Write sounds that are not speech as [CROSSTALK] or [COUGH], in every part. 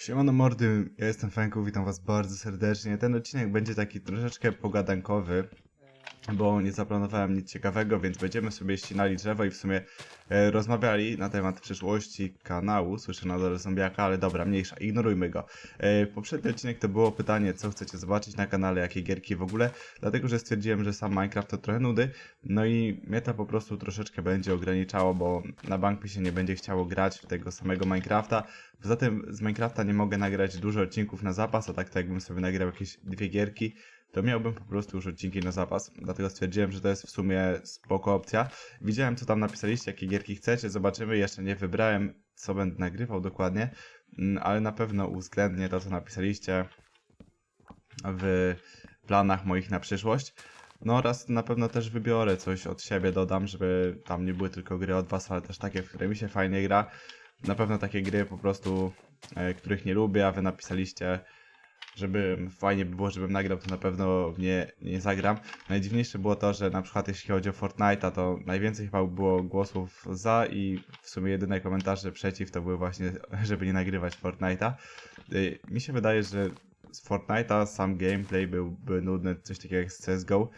Siemano mordy, ja jestem Fenku, witam was bardzo serdecznie. Ten odcinek będzie taki troszeczkę pogadankowy, bo nie zaplanowałem nic ciekawego, więc będziemy sobie ścinali drzewo i w sumie e, rozmawiali na temat przyszłości kanału. Słyszę na dole zombiaka, ale dobra, mniejsza, ignorujmy go. E, poprzedni odcinek to było pytanie, co chcecie zobaczyć na kanale, jakie gierki w ogóle, dlatego że stwierdziłem, że sam Minecraft to trochę nudy, no i mnie to po prostu troszeczkę będzie ograniczało, bo na bank mi się nie będzie chciało grać w tego samego Minecrafta. Poza tym z Minecrafta nie mogę nagrać dużo odcinków na zapas, a tak to jakbym sobie nagrał jakieś dwie gierki, to miałbym po prostu już odcinki na zapas. Dlatego stwierdziłem, że to jest w sumie spoko opcja. Widziałem, co tam napisaliście, jakie gierki chcecie, zobaczymy. Jeszcze nie wybrałem, co będę nagrywał dokładnie, mm, ale na pewno uwzględnię to, co napisaliście w planach moich na przyszłość. No oraz na pewno też wybiorę coś od siebie, dodam, żeby tam nie były tylko gry od was, ale też takie, w które mi się fajnie gra. Na pewno takie gry po prostu, e, których nie lubię, a wy napisaliście, żeby fajnie by było, żebym nagrał, to na pewno nie, nie zagram. Najdziwniejsze było to, że na przykład jeśli chodzi o Fortnite'a, to najwięcej chyba było głosów za i w sumie jedyne komentarze przeciw to były właśnie, [LAUGHS] żeby nie nagrywać Fortnite'a. Y, Mi się wydaje, że z Fortnite'a sam gameplay byłby nudny, coś takiego jak z CSGO,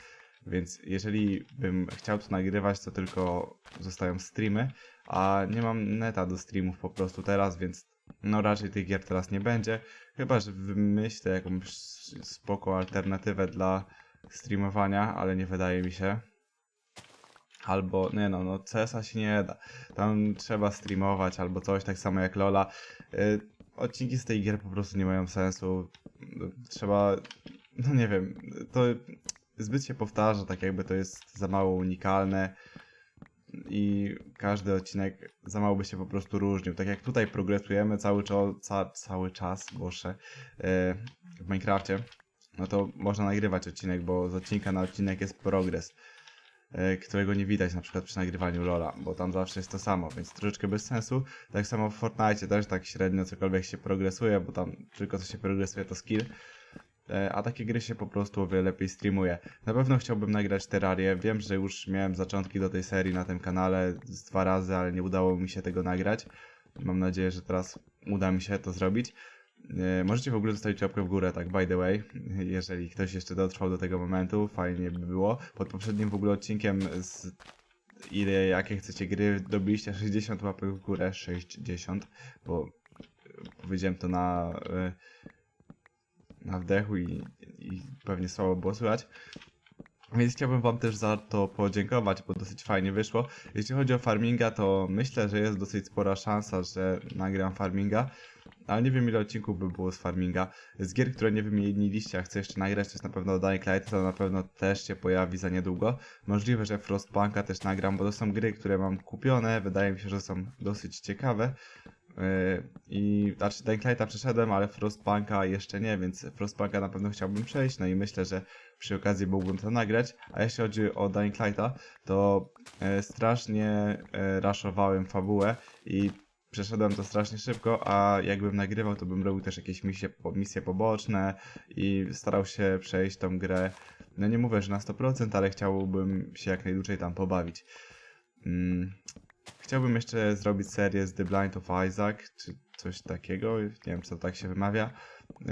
więc jeżeli bym chciał to nagrywać, to tylko zostają streamy, a nie mam neta do streamów po prostu teraz, więc no raczej tych gier teraz nie będzie, chyba że wymyślę jakąś spoko alternatywę dla streamowania, ale nie wydaje mi się. Albo, nie no, no CS-a się nie da. Tam trzeba streamować albo coś, tak samo jak Lola. Y, odcinki z tej gier po prostu nie mają sensu. Trzeba, no nie wiem, to zbyt się powtarza, tak jakby to jest za mało unikalne i każdy odcinek za mało by się po prostu różnił. Tak jak tutaj progresujemy cały, czo- ca- cały czas, boże, e, w Minecrafcie, no to można nagrywać odcinek, bo z odcinka na odcinek jest progres, e, którego nie widać na przykład przy nagrywaniu Lola, bo tam zawsze jest to samo, więc troszeczkę bez sensu. Tak samo w Fortnite też tak średnio cokolwiek się progresuje, bo tam tylko co się progresuje to skill. E, A takie gry się po prostu o wiele lepiej streamuje. Na pewno chciałbym nagrać Terrarię. Wiem, że już miałem zaczątki do tej serii na tym kanale z dwa razy, ale nie udało mi się tego nagrać. Mam nadzieję, że teraz uda mi się to zrobić. E, Możecie w ogóle zostawić łapkę w górę, tak by the way, jeżeli ktoś jeszcze dotrwał do tego momentu, fajnie by było. Pod poprzednim w ogóle odcinkiem z ile, jakie chcecie gry, dobiliście 60 łapek w górę, 60, bo e, powiedziałem to na... na wdechu i, i pewnie słabo było słychać. Więc chciałbym Wam też za to podziękować, bo dosyć fajnie wyszło. Jeśli chodzi o farminga, to myślę, że jest dosyć spora szansa, że nagram farminga. Ale nie wiem ile odcinków by było z farminga. Z gier, które nie wymieniliście, a chcę jeszcze nagrać, to jest na pewno Dying Light, to na pewno też się pojawi za niedługo. Możliwe, że Frostpunka też nagram, bo to są gry, które mam kupione, wydaje mi się, że są dosyć ciekawe. Yy, I znaczy Dying przeszedłem, ale Frostpunka jeszcze nie, więc Frostpunka na pewno chciałbym przejść, no i myślę, że przy okazji mógłbym to nagrać. A jeśli chodzi o Dying Lighta, to e, strasznie e, raszowałem fabułę i przeszedłem to strasznie szybko, a jakbym nagrywał, to bym robił też jakieś misje, misje poboczne i starał się przejść tą grę. No nie mówię, że na 100%, ale chciałbym się jak najdłużej tam pobawić. Chciałbym jeszcze zrobić serię z The Blind of Isaac, czy coś takiego, nie wiem czy to tak się wymawia,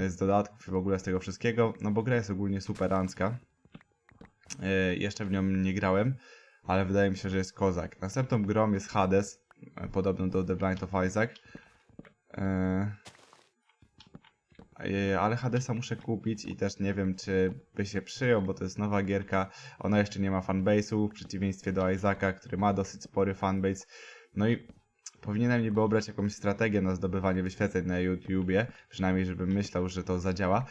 z dodatków i w ogóle z tego wszystkiego, no bo gra jest ogólnie superancka. Yy, jeszcze w nią nie grałem, ale wydaje mi się, że jest kozak. Następną grą jest Hades, e, podobną do The Blind of Isaac. E, e, Ale Hadesa muszę kupić i też nie wiem, czy by się przyjął, bo to jest nowa gierka. Ona jeszcze nie ma fanbase'u, w przeciwieństwie do Isaaca, który ma dosyć spory fanbase. No i powinienem niby obrać jakąś strategię na zdobywanie wyświetleń na YouTubie, przynajmniej żebym myślał, że to zadziała.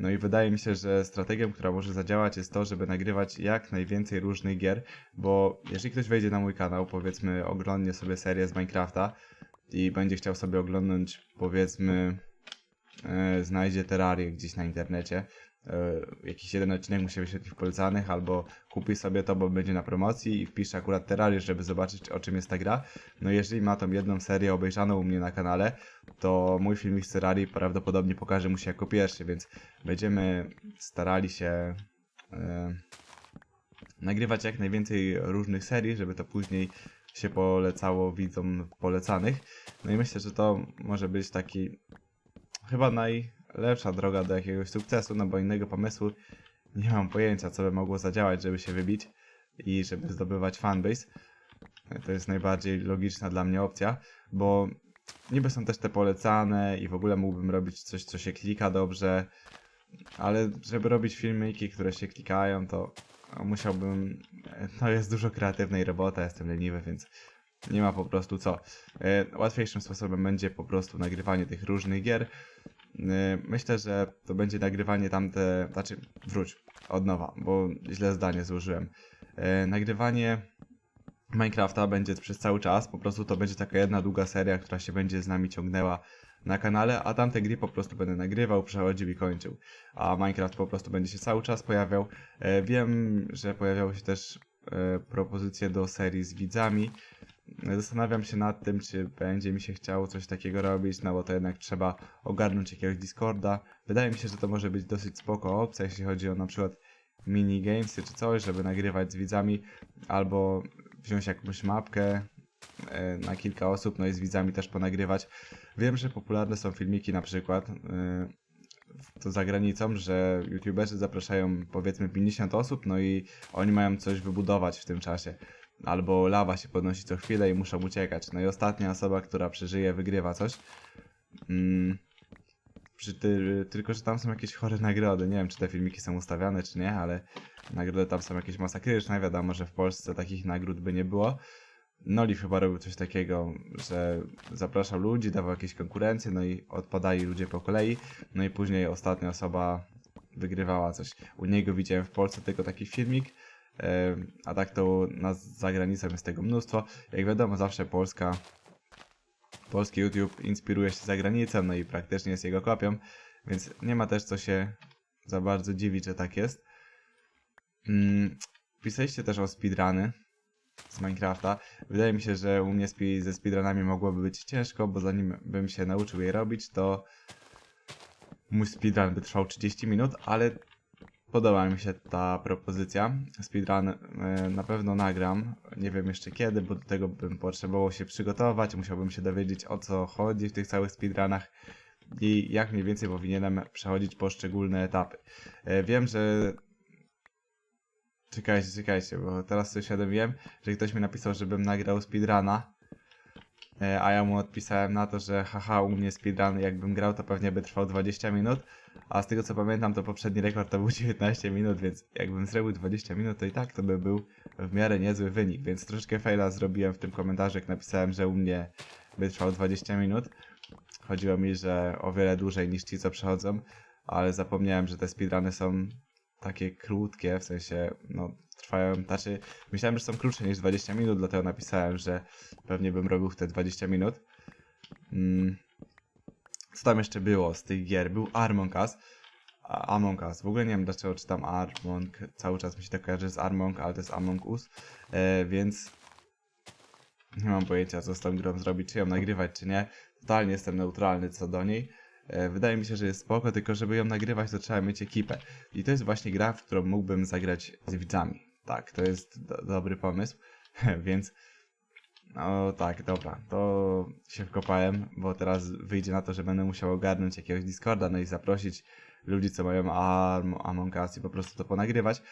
No i wydaje mi się, że strategią, która może zadziałać jest to, żeby nagrywać jak najwięcej różnych gier, bo jeżeli ktoś wejdzie na mój kanał, powiedzmy oglądnie sobie serię z Minecrafta i będzie chciał sobie oglądnąć, powiedzmy, e, znajdzie Terrarię gdzieś na internecie, e, jakiś jeden odcinek musi wyświetlić w polecanych, albo kupi sobie to, bo będzie na promocji i wpisze akurat Terrarię, żeby zobaczyć o czym jest ta gra. No jeżeli ma tą jedną serię obejrzaną u mnie na kanale, to mój filmik z Terrarii prawdopodobnie pokaże mu się jako pierwszy, więc będziemy starali się e, nagrywać jak najwięcej różnych serii, żeby to później się polecało widzom polecanych. No i myślę, że to może być taki chyba najlepsza droga do jakiegoś sukcesu, no bo innego pomysłu nie mam pojęcia, co by mogło zadziałać, żeby się wybić i żeby zdobywać fanbase. To jest najbardziej logiczna dla mnie opcja, bo niby są też te polecane i w ogóle mógłbym robić coś, co się klika dobrze, ale żeby robić filmiki, które się klikają, to musiałbym. No jest dużo kreatywnej roboty, jestem leniwy, więc nie ma po prostu co. E, Łatwiejszym sposobem będzie po prostu nagrywanie tych różnych gier. E, Myślę, że to będzie nagrywanie tamte. Znaczy, wróć od nowa, bo źle zdanie złożyłem. E, Nagrywanie Minecrafta będzie przez cały czas, po prostu to będzie taka jedna długa seria, która się będzie z nami ciągnęła na kanale, a tamte gry po prostu będę nagrywał, przechodził i kończył. A Minecraft po prostu będzie się cały czas pojawiał. Wiem, że pojawiały się też propozycje do serii z widzami. Zastanawiam się nad tym, czy będzie mi się chciało coś takiego robić, no bo to jednak trzeba ogarnąć jakiegoś Discorda. Wydaje mi się, że to może być dosyć spoko opcja, jeśli chodzi o na przykład minigamesy czy coś, żeby nagrywać z widzami, albo wziąć jakąś mapkę e, na kilka osób, no i z widzami też ponagrywać. Wiem, że popularne są filmiki na przykład e, to za granicą, że youtuberzy zapraszają powiedzmy 50 osób, no i oni mają coś wybudować w tym czasie. Albo lawa się podnosi co chwilę i muszą uciekać. No i ostatnia osoba, która przeżyje, wygrywa coś. Mm, ty, tylko, że tam są jakieś chore nagrody. Nie wiem, czy te filmiki są ustawiane, czy nie, ale nagrody tam są jakieś masakryczne. Wiadomo, że w Polsce takich nagród by nie było. Noli chyba robił coś takiego, że zapraszał ludzi, dawał jakieś konkurencje, no i odpadali ludzie po kolei, no i później ostatnia osoba wygrywała coś. U niego widziałem w Polsce tylko taki filmik, a tak to na, za granicą jest tego mnóstwo. Jak wiadomo, zawsze Polska, polski YouTube inspiruje się za granicą, no i praktycznie jest jego kopią, więc nie ma też co się za bardzo dziwić, że tak jest. Mm, pisaliście też o speedruny z Minecrafta. Wydaje mi się, że u mnie spi- ze speedrunami mogłoby być ciężko, bo zanim bym się nauczył je robić, to mój speedrun by trwał 30 minut, ale podoba mi się ta propozycja. Speedrun e, na pewno nagram, nie wiem jeszcze kiedy, bo do tego bym potrzebował się przygotować, musiałbym się dowiedzieć o co chodzi w tych całych speedrunach i jak mniej więcej powinienem przechodzić poszczególne etapy. E, Wiem, że Czekajcie, czekajcie, bo teraz sobie uświadomiłem, że ktoś mi napisał, żebym nagrał speedruna, a ja mu odpisałem na to, że haha, u mnie speedrun jakbym grał, to pewnie by trwał 20 minut, a z tego co pamiętam, to poprzedni rekord to był 19 minut, więc jakbym zrobił 20 minut, to i tak to by był w miarę niezły wynik, więc troszeczkę faila zrobiłem w tym komentarzu, jak napisałem, że u mnie by trwał 20 minut. Chodziło mi, że o wiele dłużej niż ci, co przechodzą, ale zapomniałem, że te speedruny są takie krótkie, w sensie, no, trwają, znaczy, myślałem, że są krótsze niż 20 minut, dlatego napisałem, że pewnie bym robił w te 20 minut. Mm. Co tam jeszcze było z tych gier? Był Among Us. A- Among Us. W ogóle nie wiem, dlaczego czytam Among, cały czas mi się to kojarzy z Among, ale to jest Among Us, e, więc nie mam pojęcia, co z tą grą zrobić, czy ją nagrywać, czy nie. Totalnie jestem neutralny co do niej. E, Wydaje mi się, że jest spoko, tylko żeby ją nagrywać, to trzeba mieć ekipę. I to jest właśnie gra, w którą mógłbym zagrać z widzami. Tak, to jest do, dobry pomysł, [LAUGHS] więc no tak, dobra, to się wkopałem, bo teraz wyjdzie na to, że będę musiał ogarnąć jakiegoś Discorda, no i zaprosić ludzi, co mają Arm, Among Us i po prostu to ponagrywać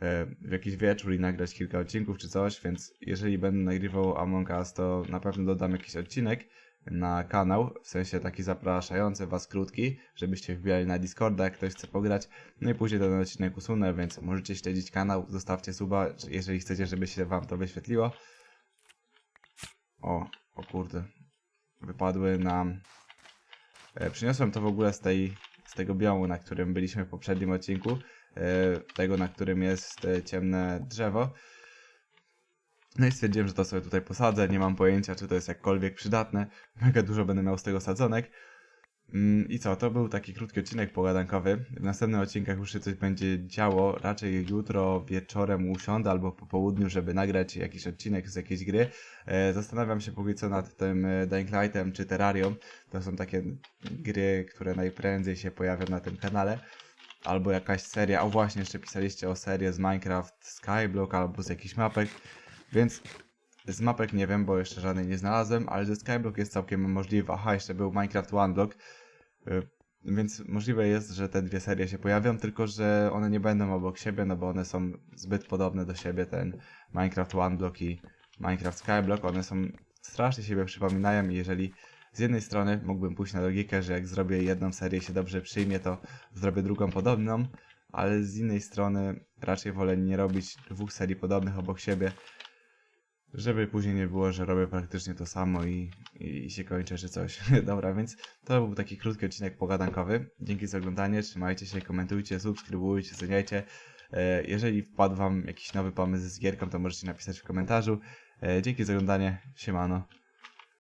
e, w jakiś wieczór i nagrać kilka odcinków czy coś, więc jeżeli będę nagrywał Among Us, to na pewno dodam jakiś odcinek na kanał, w sensie taki zapraszający was krótki, żebyście wbijali na Discorda, jak ktoś chce pograć, no i później ten odcinek usunę, więc możecie śledzić kanał, zostawcie suba, jeżeli chcecie, żeby się wam to wyświetliło. O, o kurde, wypadły nam... E, przyniosłem to w ogóle z tej, z tego biomu, na którym byliśmy w poprzednim odcinku, e, tego, na którym jest e, ciemne drzewo. No i stwierdziłem, że to sobie tutaj posadzę. Nie mam pojęcia, czy to jest jakkolwiek przydatne. [LAUGHS] Mega dużo będę miał z tego sadzonek. Mm, I co, to był taki krótki odcinek pogadankowy. W następnych odcinkach już się coś będzie działo. Raczej jutro wieczorem usiądę albo po południu, żeby nagrać jakiś odcinek z jakiejś gry. E, zastanawiam się póki co nad tym e, Dying Lightem czy Terrarium. To są takie gry, które najprędzej się pojawią na tym kanale. Albo jakaś seria. O właśnie, jeszcze pisaliście o serię z Minecraft Skyblock albo z jakichś mapek. Więc z mapek nie wiem, bo jeszcze żadnej nie znalazłem, ale ze Skyblock jest całkiem możliwe. Aha, jeszcze był Minecraft One Block. Y, Więc możliwe jest, że te dwie serie się pojawią, tylko że one nie będą obok siebie, no bo one są zbyt podobne do siebie. Ten Minecraft One Block i Minecraft Skyblock, one są strasznie siebie przypominają i jeżeli z jednej strony mógłbym pójść na logikę, że jak zrobię jedną serię i się dobrze przyjmie, to zrobię drugą podobną, ale z innej strony raczej wolę nie robić dwóch serii podobnych obok siebie, żeby później nie było, że robię praktycznie to samo i, i się kończę czy coś. [LAUGHS] Dobra, więc to był taki krótki odcinek pogadankowy. Dzięki za oglądanie, trzymajcie się, komentujcie, subskrybujcie, oceniajcie. E, Jeżeli wpadł wam jakiś nowy pomysł z gierką, to możecie napisać w komentarzu. E, Dzięki za oglądanie, siemano.